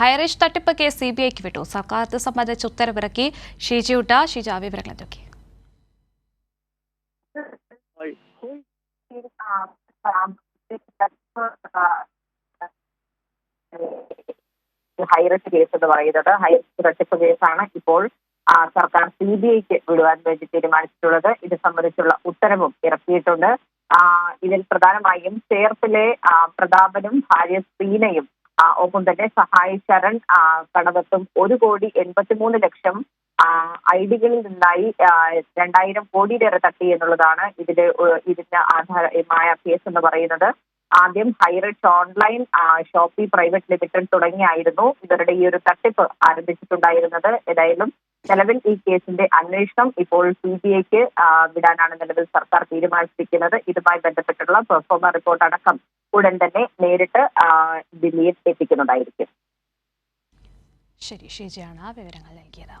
High range തട്ടിപ്പ് case C B ഐക്ക് വിട്ടു. സർക്കാർ ഇത് സംബന്ധിച്ച് ഉത്തരവിറക്കി ഷീജയുട്ട ഷീജ വിവരങ്ങൾ എന്തൊക്കെ ഹൈറിസ്ക് കേസ് എന്ന് പറയുന്നത് ഹൈറിസ്ക് തട്ടിപ്പ് കേസാണ് ഇപ്പോൾ സർക്കാർ സി ബി ഐക്ക് വിടുവാൻ വേണ്ടി തീരുമാനിച്ചിട്ടുള്ളത്. ഇത് സംബന്ധിച്ചുള്ള ഉത്തരവും ഇറക്കിയിട്ടുണ്ട്. ഇതിൽ പ്രധാനമായും ചേർപ്പിലെ പ്രതാപനും ഭാര്യ ആ, ഒപ്പം തന്നെ സഹായി ശരൺ കടവത്തും ഒരു കോടി എൺപത്തിമൂന്ന് ലക്ഷം ഐ ഡികളിൽ നിന്നായി രണ്ടായിരം കോടിയിലേറെ തട്ടി എന്നുള്ളതാണ് ഇതിന്റെ ഇതിന്റെ ആധാരമായ കേസ് എന്ന് പറയുന്നത്. ആദ്യം Highrich online shoppy private limited തുടങ്ങിയായിരുന്നു ഇവരുടെ ഈ ഒരു തട്ടിപ്പ് ആരംഭിച്ചിട്ടുണ്ടായിരുന്നത്. ഏതായാലും നിലവിൽ ഈ കേസിന്റെ അന്വേഷണം ഇപ്പോൾ സി ബി ഐക്ക് വിടാനാണ് നിലവിൽ സർക്കാർ തീരുമാനിച്ചിരിക്കുന്നത്. ഇതുമായി ബന്ധപ്പെട്ടുള്ള പെർഫോമർ റിപ്പോർട്ട് അടക്കം ഉടൻ തന്നെ നേരിട്ട് ദില്ലിയിൽ എത്തിക്കുന്നതായിരിക്കും. ശരി ഷീജയാണ് വിവരങ്ങൾ നൽകിയത്.